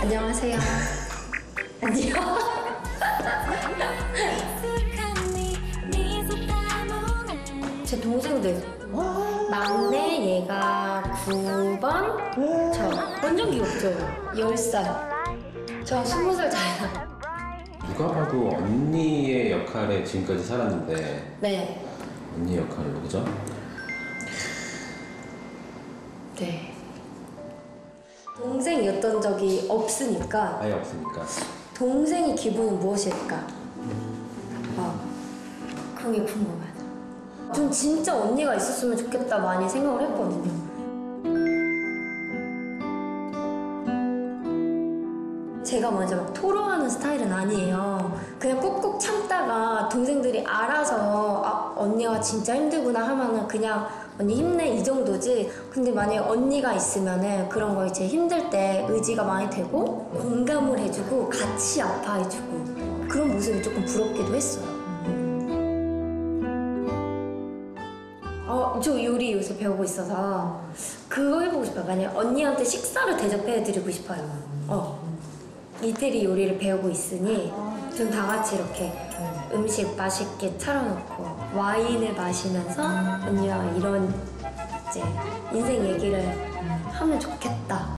안녕하세요. 안녕. 제 동생들 막내 얘가 9번 저 완전 귀엽죠? 10살 저 20살 차이나 누가 봐도 언니의 역할에 지금까지 살았는데 네. 언니 역할로 그죠? 네. 동생이었던 적이 없으니까 아예 없으니까 동생이 기분은 무엇일까? 아, 그런 게 궁금해요. 전 진짜 언니가 있었으면 좋겠다 많이 생각을 했거든요. 제가 먼저 막 토로하는 스타일은 아니에요. 그냥 꾹꾹 참 다가 동생들이 알아서 아, 언니가 진짜 힘들구나 하면은 그냥 언니 힘내 이 정도지. 근데 만약에 언니가 있으면은 그런 거 이제 힘들 때 의지가 많이 되고 공감을 해주고 같이 아파해주고 그런 모습이 조금 부럽기도 했어요. 어, 저 요리 요새 배우고 있어서 그거 해보고 싶어요. 만약 언니한테 식사를 대접해드리고 싶어요. 어. 이태리 요리를 배우고 있으니 좀 다 같이 이렇게 음식 맛있게 차려놓고 와인을 마시면서 언니랑 이런 이제 인생 얘기를 하면 좋겠다.